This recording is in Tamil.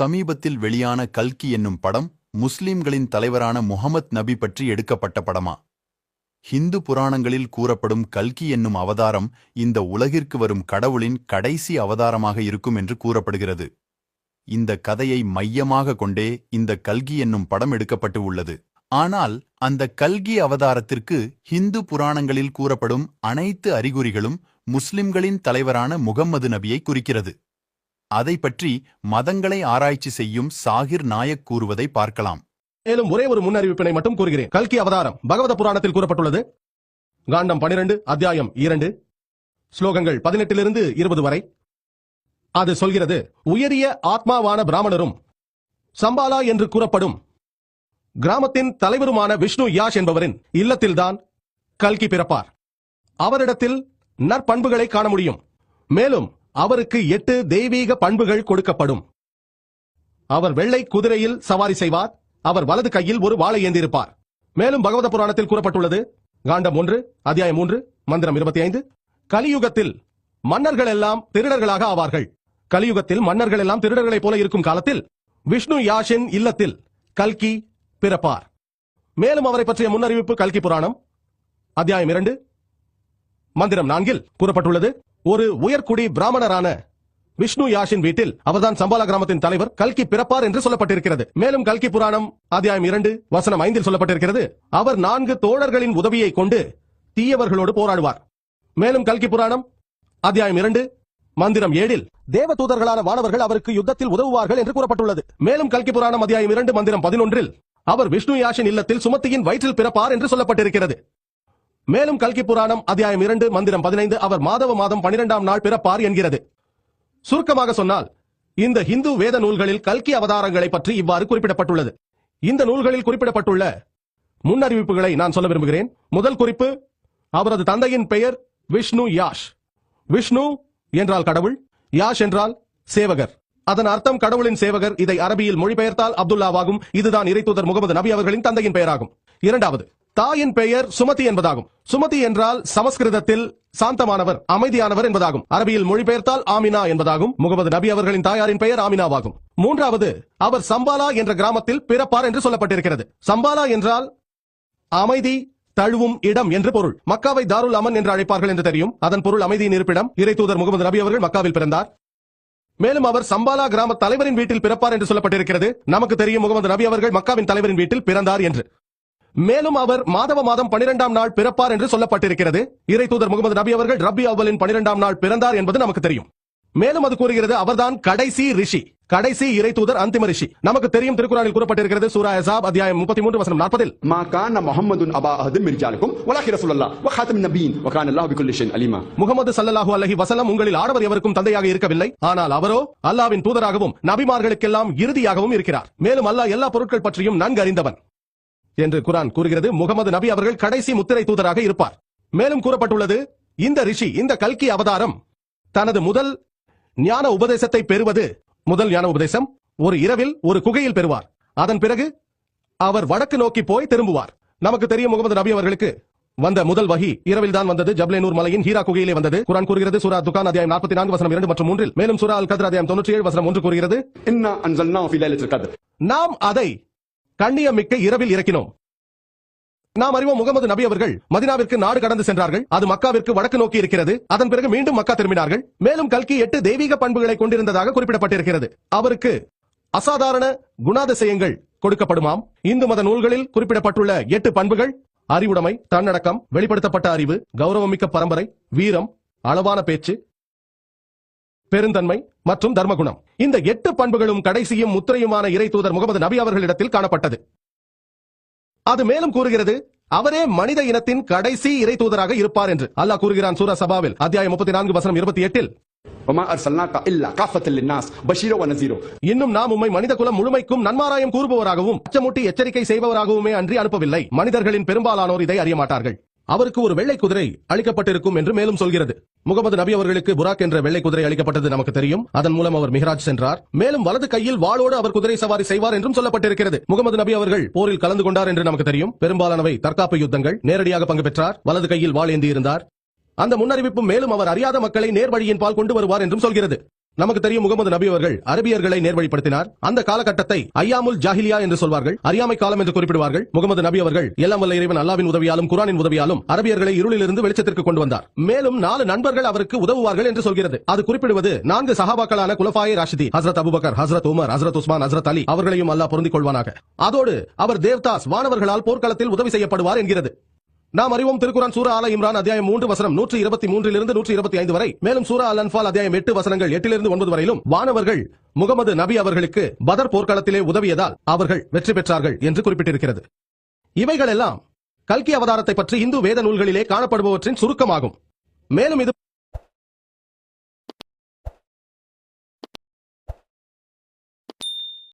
சமீபத்தில் வெளியான கல்கி என்னும் படம் முஸ்லிம்களின் தலைவரான முகமத் நபி பற்றி எடுக்கப்பட்ட படமா? ஹிந்து புராணங்களில் கூறப்படும் கல்கி என்னும் அவதாரம் இந்த உலகிற்கு வரும் கடவுளின் கடைசி அவதாரமாக இருக்கும் என்று கூறப்படுகிறது. இந்த கதையை மையமாக கொண்டே இந்த கல்கி என்னும் படம் எடுக்கப்பட்டு உள்ளது. ஆனால் அந்த கல்கி அவதாரத்திற்கு ஹிந்து புராணங்களில் கூறப்படும் அனைத்து அறிகுறிகளும் முஸ்லிம்களின் தலைவரான முகம்மது நபியை குறிக்கிறது. அதை பற்றி மதங்களை ஆராய்ச்சி செய்யும் சாகிர் நாயக் கூறுவதை பார்க்கலாம். மேலும் ஒரே ஒரு முன்னறிவிப்பினை மட்டும் கூறுகிறேன். கல்கி அவதாரம் பகவத புராணத்தில் கூறப்பட்டுள்ளது. காண்டம் பனிரெண்டு அத்தியாயம் இரண்டு. ஸ்லோகங்கள் பதினெட்டிலிருந்து இருபது வரை. அது சொல்கிறது உயரிய ஆத்மாவான பிராமணரும் சம்பாலா என்று கூறப்படும் கிராமத்தின் தலைவருமான விஷ்ணு யாஷ் என்பவரின் இல்லத்தில்தான் கல்கி பிறப்பார். அவரிடத்தில் நற்பண்புகளை காண முடியும். மேலும் அவருக்கு எட்டு தெய்வீக பண்புகள் கொடுக்கப்படும். அவர் வெள்ளை குதிரையில் சவாரி செய்வார். அவர் வலது கையில் ஒரு வாளை ஏந்திருப்பார். மேலும் பகவத புராணத்தில் கூறப்பட்டுள்ளது. காண்டம் ஒன்று அத்தியாயம் மூன்று மந்திரம் இருபத்தி ஐந்து கலியுகத்தில் மன்னர்கள் எல்லாம் திருடர்களாக ஆவார்கள். கலியுகத்தில் மன்னர்கள் எல்லாம் திருடர்களைப் போல இருக்கும் காலத்தில் விஷ்ணு யாஷின் இல்லத்தில் கல்கி பிறப்பார். மேலும் அவரை பற்றிய முன்னறிவிப்பு கல்கி புராணம். அத்தியாயம் இரண்டு மந்திரம் நான்கில் கூறப்பட்டுள்ளது. ஒரு உயர்குடி பிராமணரான விஷ்ணு யாஷின் வீட்டில் அவர்தான் சம்பாலா கிராமத்தின் தலைவர் கல்கி பிறப்பார் என்று சொல்லப்பட்டிருக்கிறது. மேலும் கல்கி புராணம் அத்தியாயம் இரண்டு வசனம் ஐந்தில் சொல்லப்பட்டிருக்கிறது. அவர் நான்கு தோழர்களின் உதவியை கொண்டு தீயவர்களோடு போராடுவார். மேலும் கல்கி புராணம் அத்தியாயம் இரண்டு மந்திரம் ஏழில் தேவ தூதர்களான வானவர்கள் அவருக்கு யுத்தத்தில் உதவுவார்கள் என்று கூறப்பட்டுள்ளது. மேலும் கல்கி புராணம் அத்தியாயம் இரண்டு மந்திரம் பதினொன்றில் அவர் விஷ்ணு யாஷின் இல்லத்தில் சுமத்தியின் வயிற்றில் பிறப்பார் என்று சொல்லப்பட்டிருக்கிறது. மேலும் கல்கி புராணம் அத்தியாயம் இரண்டு மந்திரம் பதினைந்து அவர் மாதவ மாதம் பனிரெண்டாம் நாள் பிறப்பார் என்கிறது. சுருக்கமாக சொன்னால் இந்த ஹிந்து வேத நூல்களில் கல்கி அவதாரங்களை பற்றி இவ்வாறு குறிப்பிடப்பட்டுள்ளது. இந்த நூல்களில் குறிப்பிடப்பட்டுள்ள முன்னறிவிப்புகளை நான் சொல்ல விரும்புகிறேன். முதல் குறிப்பு அவரது தந்தையின் பெயர் விஷ்ணு யாஷ். விஷ்ணு என்றால் கடவுள் யாஷ் என்றால் சேவகர். அதன் அர்த்தம் கடவுளின் சேவகர் இதை அரபியில் மொழிபெயர்த்தால் அப்துல்லாவாகும். இதுதான் இறைத்தூதர் முகமது நபி அவர்களின் தந்தையின் பெயராகும். இரண்டாவது தாயின் பெயர் சுமதி என்பதாகும். சுமதி என்றால் சமஸ்கிருதத்தில் சாந்தமானவர் அமைதியானவர் என்பதாகும். அரபியில் மொழிபெயர்த்தால் ஆமினா என்பதாகும். முகமது நபி அவர்களின் தாயாரின் பெயர் ஆமினாவாகும். மூன்றாவது அவர் சம்பாலா என்ற கிராமத்தில் பிறப்பார் என்று சொல்லப்பட்டிருக்கிறது. சம்பாலா என்றால் அமைதி தழுவும் இடம் என்று பொருள். மக்காவை தாருல் அமன் என்று அழைப்பார்கள் என்று தெரியும். அதன் பொருள் அமைதியின் இருப்பிடம். இறை தூதர் முகமது நபி அவர்கள் மக்காவில் பிறந்தார். மேலும் அவர் சம்பாலா கிராம தலைவரின் வீட்டில் பிறப்பார் என்று சொல்லப்பட்டிருக்கிறது. நமக்கு தெரியும் முகமது நபி அவர்கள் மக்காவின் தலைவரின் வீட்டில் பிறந்தார் என்று. மேலும் அவர் மாதவ மாதம் பனிரெண்டாம் நாள் பிறப்பார் என்று சொல்லப்பட்டிருக்கிறது. இறை தூதர் முகமது நபி அவர்கள் ரபி அவ்வலின் பனிரெண்டாம் நாள் பிறந்தார் என்பது நமக்கு தெரியும். மேலும் அது கூறுகிறது அவர்தான் கடைசி ரிஷி கடைசி இறை தூதர் அந்திம ரிஷி. நமக்கு தெரியும் திருக்குறானில் கூறப்பட்டிருக்கிறது சூரா அசாப் அத்தியாயம் முப்பத்தி மூன்று வசனம் நாற்பதில் மா கான முகமது அபா அஹது மிர்ஜாலுக்கும் வலாஹி ரசூலுல்லா வஹாத்தம் நபீன் வகான அல்லாஹ் பிகுல்லி ஷைன் முகமது ஸல்லல்லாஹு அலைஹி வஸல்லம் உங்களில் ஆடவர் எவருக்கும் தந்தையாக இருக்கவில்லை. ஆனால் அவரோ அல்லாஹ்வின் தூதராகவும் நபிமார்களுக்கெல்லாம் இறுதியாகவும் இருக்கிறார். மேலும் அல்லாஹ் எல்லா பொருட்கள் பற்றியும் நன்கு அறிந்தவன் என்று குரான் கூறுகிறது. முகமது நபி அவர்கள் கடைசி முத்திரை தூதராக இருப்பார். மேலும் கூறப்பட்டுள்ளது இந்த ரிஷி இந்த கல்கி அவதாரம் தனது முதல் ஞான உபதேசத்தை பெறுவது. முதல் ஞான உபதேசம் ஒரு இரவில் ஒரு குகையில் பெறுவார். அதன் பிறகு அவர் வடக்கு நோக்கி போய் திரும்புவார். நமக்கு தெரியும் முகமது நபி அவர்களுக்கு வந்த முதல் வகி இரவில் தான் வந்தது. ஜப்லேனூர் மலையின் ஹீரா குகையிலே வந்தது. குரான் கூறுகிறது சூரா துகான் அத்தியாயம் நாற்பத்தி நான்கு வசனம் இரண்டு மற்றும் மூன்றில். மேலும் சூரா அல் கதிர் அத்தியாயம் தொண்ணூற்றி ஏழு வசனம் ஒன்று கூறுகிறது. நாம் அதை கண்ணியமிக்க இரவில் இறக்கினோம். நாம் அறிவோம் முகமது நபி அவர்கள் மதினாவிற்கு நாடு கடந்து சென்றார்கள். அது மக்காவிற்கு வடக்கு நோக்கி இருக்கிறது. அதன் பிறகு மீண்டும் மக்கா திரும்பினார்கள். மேலும் கல்கி எட்டு தெய்வீக பண்புகளை கொண்டிருந்ததாக குறிப்பிடப்பட்டிருக்கிறது. அவருக்கு அசாதாரண குணாதிசயங்கள் கொடுக்கப்படுமாம். இந்து மத நூல்களில் குறிப்பிடப்பட்டுள்ள எட்டு பண்புகள் அறிவுடைமை தன்னடக்கம் வெளிப்படுத்தப்பட்ட அறிவு கௌரவமிக்க பரம்பரை வீரம் அளவான பேச்சு பெருந்தன்மை மற்றும் தர்மகுணம். இந்த எட்டு பண்புகளும் கடைசியும் முத்திரையுமான இறை தூதர் முகமது நபி அவர்களிடத்தில் காணப்பட்டது. அது மேலும் கூறுகிறது அவரே மனித இனத்தின் கடைசி இறை தூதராக இருப்பார் என்று. அல்லாஹ் கூறுகிறான் சூரா சபாவில் அத்தியாயம் முப்பத்தி நான்கு வசனம் இருபத்தி எட்டில். இன்னும் நாம் உண்மை மனித குலம் முழுமைக்கும் நன்மாராயம் கூறுபவராகவும் அச்சமூட்டி எச்சரிக்கை செய்பவராகவுமே அன்றி அனுப்பவில்லை. மனிதர்களின் பெரும்பாலானோர் இதை அறிய மாட்டார்கள். அவருக்கு ஒரு வெள்ளை குதிரை அளிக்கப்பட்டிருக்கும் என்று மேலும் சொல்கிறது. முகமது நபி அவர்களுக்கு புராக் என்ற வெள்ளை குதிரை அளிக்கப்பட்டது நமக்கு தெரியும். அதன் மூலம் அவர் மிஹராஜ் சென்றார். மேலும் வலது கையில் வாளோடு அவர் குதிரை சவாரி செய்வார் என்றும் சொல்லப்பட்டிருக்கிறது. முகமது நபி அவர்கள் போரில் கலந்து கொண்டார் என்று நமக்கு தெரியும். பெரும்பாலானவை தற்காப்பு யுத்தங்கள். நேரடியாக பங்கு பெற்றார். வலது கையில் வாள் ஏந்தி இருந்தார் அந்த முன்னறிவிப்பு மேலும் அவர் அறியாத மக்களை நேர்வழியின் பால் கொண்டு வருவார் என்றும் சொல்கிறது. நமக்கு தெரியும் முகமது நபி அவர்கள் அரபியர்களை நேர்வழிப்படுத்தினார். அந்த காலகட்டத்தை ஐயாமுல் ஜாஹிலியா என்று சொல்வார்கள். அறியாமை காலம் என்று குறிப்பிடுவார்கள். முகமது நபி அவர்கள் எல்லாம் வல்ல இறைவன் அல்லாவின் உதவியாலும் குரானின் உதவியாலும் அரபியர்களை இருளிலிருந்து வெளிச்சத்திற்கு கொண்டு வந்தார். மேலும் நாலு நண்பர்கள் அவருக்கு உதவுவார்கள் என்று சொல்கிறது. அது குறிப்பிடுவது நான்கு சஹாபாக்களான குலஃபாயே ராஷிதி ஹஸ்ரத் அபுபக்கர் ஹஸ்ரத் உமர் ஹஸ்ரத் உஸ்மான் ஹஸ்ரத் அலி அவர்களையும் அல்லாஹ் பொருந்திக் கொள்வானாக. அதோடு அவர் தேவ்தாஸ் வானவர்களால் போர்க்களத்தில் உதவி செய்யப்படுவார் என்கிறது. நாம் அறிவோம் திருக்குரான் சூரா ஆல இம்ரான் அத்தியாயம் மூன்று வசனம் நூற்றி இருபத்தி மூன்றிலிருந்து நூற்றி இருபத்தி ஐந்து வரை. மேலும் சூரா அல் அன்பால் அத்தியாயம் எட்டு வசனங்கள் எட்டிலிருந்து ஒன்பது வரையிலும் வானவர்கள் முகமது நபி அவர்களுக்கு பதர் போர்க்களத்திலே உதவியதால் அவர்கள் வெற்றி பெற்றார்கள் என்று குறிப்பிட்டிருக்கிறது. இவைகள் எல்லாம் கல்கி அவதாரத்தை பற்றி இந்து வேத நூல்களிலே காணப்படுபவற்றின் சுருக்கமாகும். மேலும் இது